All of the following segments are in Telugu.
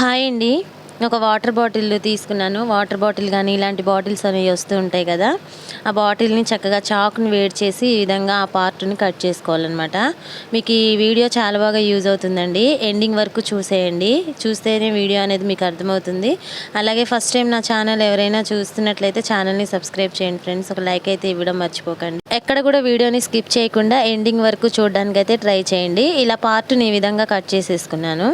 హాయ్ అండి. ఒక వాటర్ బాటిల్ తీసుకున్నాను. వాటర్ బాటిల్ కానీ ఇలాంటి బాటిల్స్ అనేవి వస్తూ ఉంటాయి కదా. ఆ బాటిల్ని చక్కగా చాక్ని వేడి చేసి ఈ విధంగా ఆ పార్ట్ని కట్ చేసుకోవాలన్నమాట. మీకు ఈ వీడియో చాలా బాగా యూజ్ అవుతుందండి. ఎండింగ్ వరకు చూసేయండి. చూస్తేనే వీడియో అనేది మీకు అర్థమవుతుంది. అలాగే ఫస్ట్ టైం నా ఛానల్ ఎవరైనా చూస్తున్నట్లయితే ఛానల్ని సబ్స్క్రైబ్ చేయండి ఫ్రెండ్స్. ఒక లైక్ అయితే ఇవ్వడం మర్చిపోకండి. ఎక్కడ కూడా వీడియోని స్కిప్ చేయకుండా ఎండింగ్ వరకు చూడడానికి అయితే ట్రై చేయండి. ఇలా పార్ట్ని ఈ విధంగా కట్ చేసేసుకున్నాను.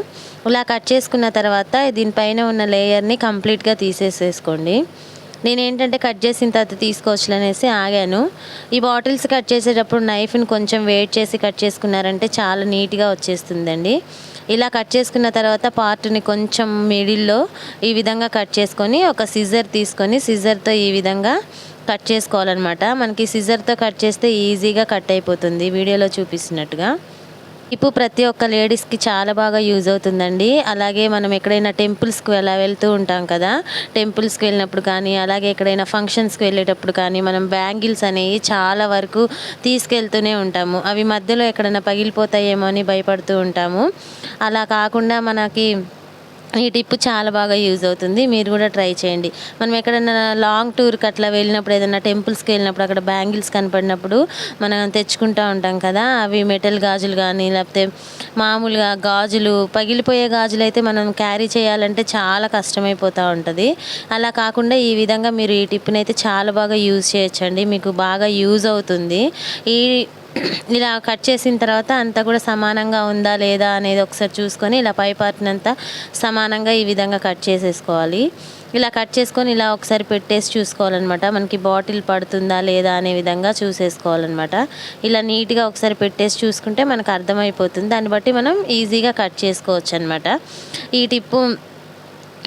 ఇలా కట్ చేసుకున్న తర్వాత దీనిపైన ఉన్న లేయర్ని కంప్లీట్గా తీసేసేసుకోండి. నేను ఏంటంటే కట్ చేసిన తర్వాత తీసుకోవచ్చు అనేసి ఆగాను. ఈ బాటిల్స్ కట్ చేసేటప్పుడు నైఫ్ని కొంచెం వెయిట్ చేసి కట్ చేసుకున్నారంటే చాలా నీట్గా వచ్చేస్తుందండి. ఇలా కట్ చేసుకున్న తర్వాత పార్ట్ని కొంచెం మిడిల్లో ఈ విధంగా కట్ చేసుకొని ఒక సిజర్ తీసుకొని సిజర్తో ఈ విధంగా కట్ చేసుకోవాలన్నమాట. మనకి సిజర్తో కట్ చేస్తే ఈజీగా కట్ అయిపోతుంది. వీడియోలో చూపిస్తున్నట్టుగా. ఇప్పుడు ప్రతి ఒక్క లేడీస్కి చాలా బాగా యూజ్ అవుతుందండి. అలాగే మనం ఎక్కడైనా టెంపుల్స్కి వెళ్ళా వెళ్తూ ఉంటాం కదా. టెంపుల్స్కి వెళ్ళినప్పుడు కానీ అలాగే ఎక్కడైనా ఫంక్షన్స్కి వెళ్ళేటప్పుడు కానీ మనం బ్యాంగిల్స్ అనేవి చాలా వరకు తీసుకెళ్తూనే ఉంటాము. అవి మధ్యలో ఎక్కడైనా పగిలిపోతాయేమో అని భయపడుతూ ఉంటాము. అలా కాకుండా మనకి ఈ టిప్ చాలా బాగా యూజ్ అవుతుంది. మీరు కూడా ట్రై చేయండి. మనం ఎక్కడైనా లాంగ్ టూర్కి అట్లా వెళ్ళినప్పుడు ఏదైనా టెంపుల్స్కి వెళ్ళినప్పుడు అక్కడ బ్యాంగిల్స్ కనపడినప్పుడు మనం తెచ్చుకుంటూ ఉంటాం కదా అవి మెటల్ గాజులు కానీ లేకపోతే మామూలుగా గాజులు పగిలిపోయే గాజులు అయితే మనం క్యారీ చేయాలంటే చాలా కష్టమైపోతూ ఉంటుంది. అలా కాకుండా ఈ విధంగా మీరు ఈ టిప్ని అయితే చాలా బాగా యూజ్ చేయొచ్చండి. మీకు బాగా యూజ్ అవుతుంది. ఈ ఇలా కట్ చేసిన తర్వాత అంతా కూడా సమానంగా ఉందా లేదా అనేది ఒకసారి చూసుకొని ఇలా పై పార్ట్ని అంతా సమానంగా ఈ విధంగా కట్ చేసేసుకోవాలి. ఇలా కట్ చేసుకొని ఇలా ఒకసారి పెట్టేసి చూసుకోవాలన్నమాట. మనకి బాటిల్ పడుతుందా లేదా అనే విధంగా చూసేసుకోవాలన్నమాట. ఇలా నీట్గా ఒకసారి పెట్టేసి చూసుకుంటే మనకు అర్థమైపోతుంది. దాన్ని బట్టి మనం ఈజీగా కట్ చేసుకోవచ్చు అనమాట ఈ టిప్పు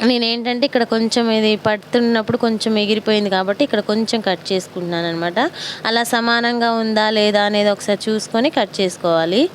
నేనేంటంటే ఇక్కడ కొంచెం ఇది పడుతున్నప్పుడు కొంచెం ఎగిరిపోయింది కాబట్టి ఇక్కడ కొంచెం కట్ చేసుకుంటున్నాను అనమాట అలా సమానంగా ఉందా లేదా అనేది ఒకసారి చూసుకొని కట్ చేసుకోవాలి.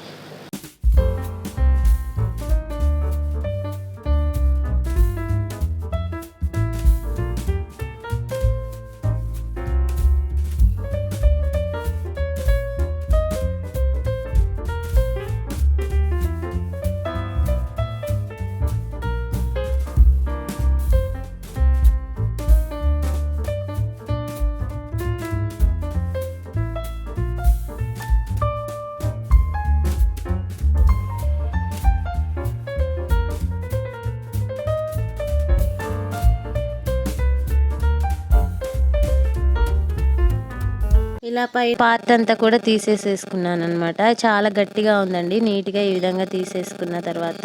ఇలా పై పార్ట్ అంతా కూడా తీసేసేసుకున్నాను అనమాట చాలా గట్టిగా ఉందండి. నీట్గా ఈ విధంగా తీసేసుకున్న తర్వాత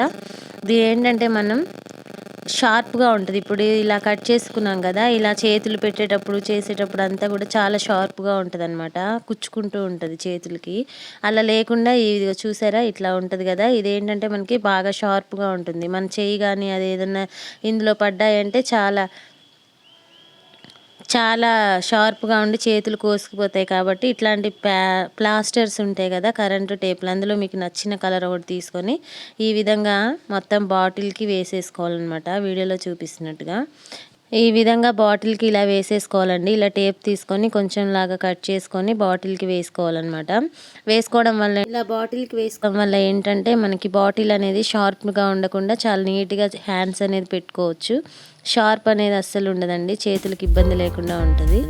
ఇది ఏంటంటే మనం షార్ప్గా ఉంటుంది. ఇప్పుడు ఇలా కట్ చేసుకున్నాం కదా ఇలా చేతులు పెట్టేటప్పుడు చేసేటప్పుడు అంతా కూడా చాలా షార్ప్గా ఉంటుంది అనమాట కుచ్చుకుంటూ ఉంటుంది చేతులకి. అలా లేకుండా ఇది చూసారా ఇట్లా ఉంటుంది కదా. ఇదేంటంటే మనకి బాగా షార్ప్గా ఉంటుంది. మన చేయి కానీ అది ఏదన్నా ఇందులో పడ్డాయంటే చాలా చాలా షార్ప్గా ఉండి చేతులు కోసుకుపోతాయి కాబట్టి ఇట్లాంటి ప్లా ప్లాస్టర్స్ ఉంటాయి కదా కరెంటు టేపులు అందులో మీకు నచ్చిన కలర్ ఒకటి తీసుకొని ఈ విధంగా మొత్తం బాటిల్కి వేసేసుకోవాలన్నమాట. వీడియోలో చూపిస్తున్నట్టుగా. ఈ విధంగా బాటిల్కి ఇలా వేసేసుకోవాలండి. ఇలా టేప్ తీసుకొని కొంచెం లాగా కట్ చేసుకొని బాటిల్కి వేసుకోవాలన్నమాట. వేసుకోవడం వల్ల ఇలా బాటిల్కి వేసుకోవడం వల్ల ఏంటంటే మనకి బాటిల్ అనేది షార్ప్గా ఉండకుండా చాలా నీట్గా హ్యాండ్స్ అనేది పెట్టుకోవచ్చు. షార్ప్ అనేది అస్సలు ఉండదండి. చేతులకు ఇబ్బంది లేకుండా ఉంటుంది.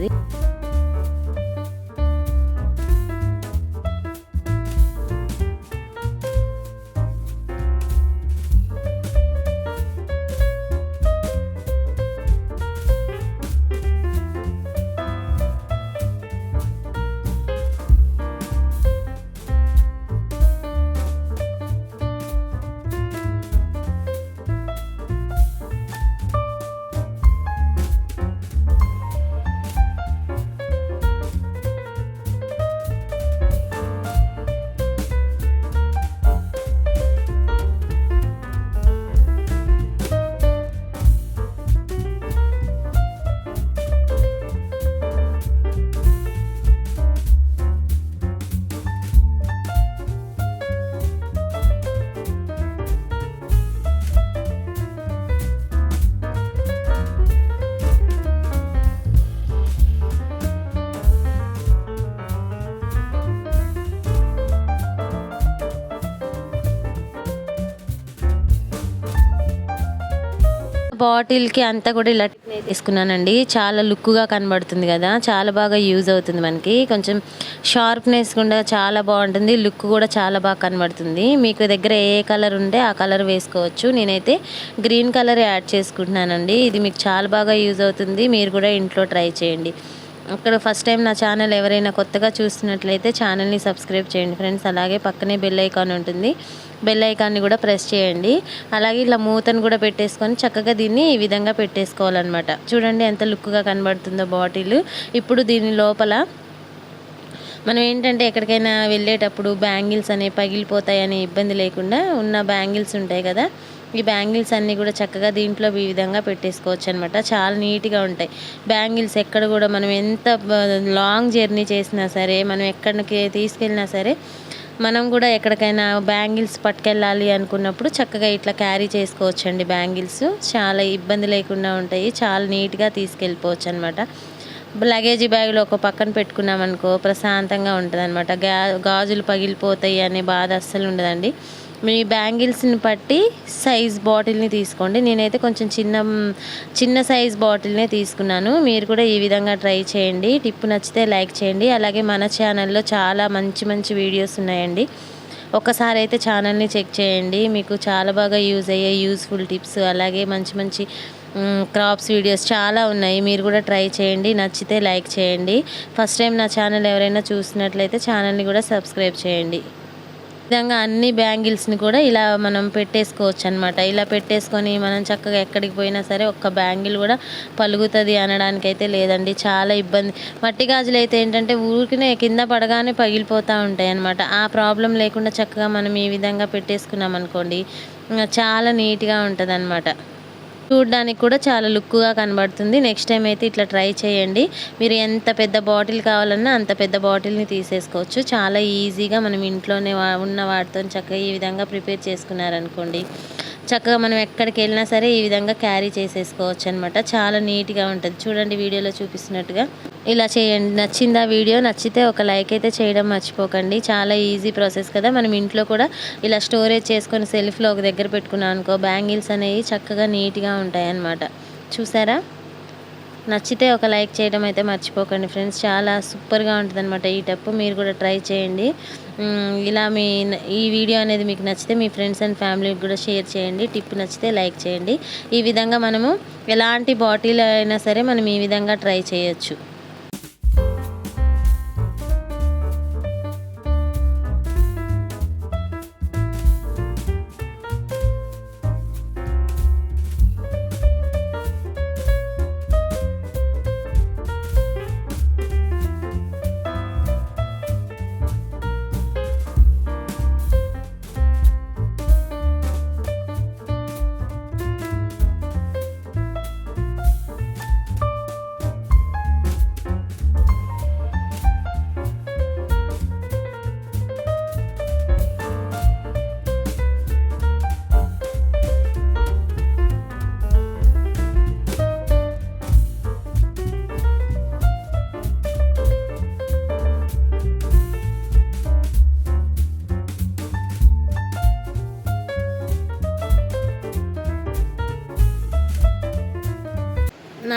బాటిల్కి అంతా కూడా ఇలా తీసుకున్నానండి. చాలా లుక్గా కనబడుతుంది కదా. చాలా బాగా యూజ్ అవుతుంది మనకి. కొంచెం షార్ప్నెస్ కూడా చాలా బాగుంటుంది. లుక్ కూడా చాలా బాగా కనబడుతుంది. మీకు దగ్గర ఏ కలర్ ఉంటే ఆ కలర్ వేసుకోవచ్చు. నేనైతే గ్రీన్ కలర్ యాడ్ చేసుకుంటున్నానండి. ఇది మీకు చాలా బాగా యూజ్ అవుతుంది. మీరు కూడా ఇంట్లో ట్రై చేయండి. అక్కడ ఫస్ట్ టైం నా ఛానల్ ఎవరైనా కొత్తగా చూస్తున్నట్లయితే ఛానల్ని సబ్స్క్రైబ్ చేయండి ఫ్రెండ్స్ అలాగే పక్కనే బెల్ ఐకాన్ ఉంటుంది. బెల్ ఐకాన్ని కూడా ప్రెస్ చేయండి. అలాగే ఇలా మూతను కూడా పెట్టేసుకొని చక్కగా దీన్ని ఈ విధంగా పెట్టేసుకోవాలన్నమాట. చూడండి ఎంత లుక్గా కనబడుతుందో బాటిల్. ఇప్పుడు దీని లోపల మనం ఏంటంటే ఎక్కడికైనా వెళ్ళేటప్పుడు బ్యాంగిల్స్ అనేవి పగిలిపోతాయని ఇబ్బంది లేకుండా ఉన్న బ్యాంగిల్స్ ఉంటాయి కదా ఈ బ్యాంగిల్స్ అన్నీ కూడా చక్కగా దీంట్లో ఈ విధంగా పెట్టేసుకోవచ్చు అనమాట చాలా నీట్గా ఉంటాయి. బ్యాంగిల్స్ ఎక్కడ కూడా మనం ఎంత లాంగ్ జర్నీ చేసినా సరే మనం ఎక్కడికి తీసుకెళ్ళినా సరే మనం కూడా ఎక్కడికైనా బ్యాంగిల్స్ పట్టుకెళ్ళాలి అనుకున్నప్పుడు చక్కగా ఇట్లా క్యారీ చేసుకోవచ్చు అండి బ్యాంగిల్స్. చాలా ఇబ్బంది లేకుండా ఉంటాయి. చాలా నీట్గా తీసుకెళ్ళిపోవచ్చు అనమాట లగేజీ బ్యాగ్లో ఒక పక్కన పెట్టుకున్నామనుకో ప్రశాంతంగా ఉంటుంది అనమాట గా గాజులు పగిలిపోతాయి అనే బాధ అస్సలు ఉండదండి. మీ బ్యాంగిల్స్ని బట్టి సైజ్ బాటిల్ని తీసుకోండి. నేనైతే కొంచెం చిన్న చిన్న సైజ్ బాటిల్నే తీసుకున్నాను. మీరు కూడా ఈ విధంగా ట్రై చేయండి. టిప్ నచ్చితే లైక్ చేయండి. అలాగే మన ఛానల్లో చాలా మంచి మంచి వీడియోస్ ఉన్నాయండి. ఒకసారి అయితే ఛానల్ని చెక్ చేయండి. మీకు చాలా బాగా యూజ్ అయ్యే యూస్ఫుల్ టిప్స్ అలాగే మంచి మంచి క్రాప్స్ వీడియోస్ చాలా ఉన్నాయి. మీరు కూడా ట్రై చేయండి. నచ్చితే లైక్ చేయండి. ఫస్ట్ టైం నా ఛానల్ ఎవరైనా చూసినట్లయితే ఛానల్ని కూడా సబ్స్క్రైబ్ చేయండి. విధంగా అన్ని బ్యాంగిల్స్ని కూడా ఇలా మనం పెట్టేసుకోవచ్చు అనమాట ఇలా పెట్టేసుకొని మనం చక్కగా ఎక్కడికి పోయినా సరే ఒక్క బ్యాంగిల్ కూడా పలుగుతుంది అనడానికి అయితే లేదండి. చాలా ఇబ్బంది. మట్టి గాజులు అయితే ఏంటంటే ఊరికినే కింద పడగానే పగిలిపోతూ ఉంటాయి అనమాట ఆ ప్రాబ్లం లేకుండా చక్కగా మనం ఈ విధంగా పెట్టేసుకున్నాం అనుకోండి చాలా నీట్గా ఉంటుంది అనమాట చూడడానికి కూడా చాలా లుక్గా కనబడుతుంది. నెక్స్ట్ టైం అయితే ఇట్లా ట్రై చేయండి. మీరు ఎంత పెద్ద బాటిల్ కావాలన్నా అంత పెద్ద బాటిల్ని తీసేసుకోవచ్చు. చాలా ఈజీగా మనం ఇంట్లోనే ఉన్న వాటితో చక్కగా ఈ విధంగా ప్రిపేర్ చేసుకున్నారనుకోండి. చక్కగా మనం ఎక్కడికి వెళ్ళినా సరే ఈ విధంగా క్యారీ చేసేసుకోవచ్చు అనమాట చాలా నీట్గా ఉంటుంది. చూడండి వీడియోలో చూపిస్తున్నట్టుగా. ఇలా చేయండి. నచ్చిందా వీడియో? నచ్చితే ఒక లైక్ అయితే చేయడం మర్చిపోకండి. చాలా ఈజీ ప్రాసెస్ కదా. మనం ఇంట్లో కూడా ఇలా స్టోరేజ్ చేసుకొని సెల్ఫ్లో ఒక దగ్గర పెట్టుకున్నాం అనుకో బ్యాంగిల్స్ అనేవి చక్కగా నీట్గా ఉంటాయి అన్నమాట చూసారా? నచ్చితే ఒక లైక్ చేయడం అయితే మర్చిపోకండి ఫ్రెండ్స్. చాలా సూపర్గా ఉంటుంది అనమాట ఈ టప్పు మీరు కూడా ట్రై చేయండి. ఇలా మీ ఈ వీడియో అనేది మీకు నచ్చితే మీ ఫ్రెండ్స్ అండ్ ఫ్యామిలీకి కూడా షేర్ చేయండి. టిప్ నచ్చితే లైక్ చేయండి. ఈ విధంగా మనము ఎలాంటి బాటిల్ అయినా సరే మనం ఈ విధంగా ట్రై చేయొచ్చు.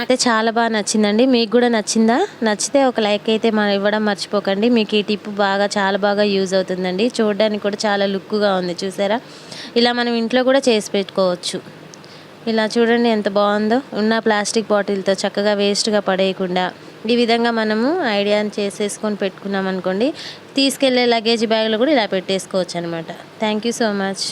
నాకైతే చాలా బాగా నచ్చిందండి. మీకు కూడా నచ్చిందా? నచ్చితే ఒక లైక్ అయితే మనం ఇవ్వడం మర్చిపోకండి. మీకు ఈ టిప్ బాగా చాలా బాగా యూజ్ అవుతుందండి. చూడడానికి కూడా చాలా లుక్గా ఉంది చూసారా? ఇలా మనం ఇంట్లో కూడా చేసి పెట్టుకోవచ్చు. ఇలా చూడండి ఎంత బాగుందో. ఉన్న ప్లాస్టిక్ బాటిల్తో చక్కగా వేస్ట్గా పడేయకుండా ఈ విధంగా మనము ఐడియాని చేసేసుకొని పెట్టుకున్నాం అనుకోండి తీసుకెళ్ళే లగేజ్ బ్యాగ్లో కూడా ఇలా పెట్టేసుకోవచ్చు అనమాట థ్యాంక్ యూ సో మచ్.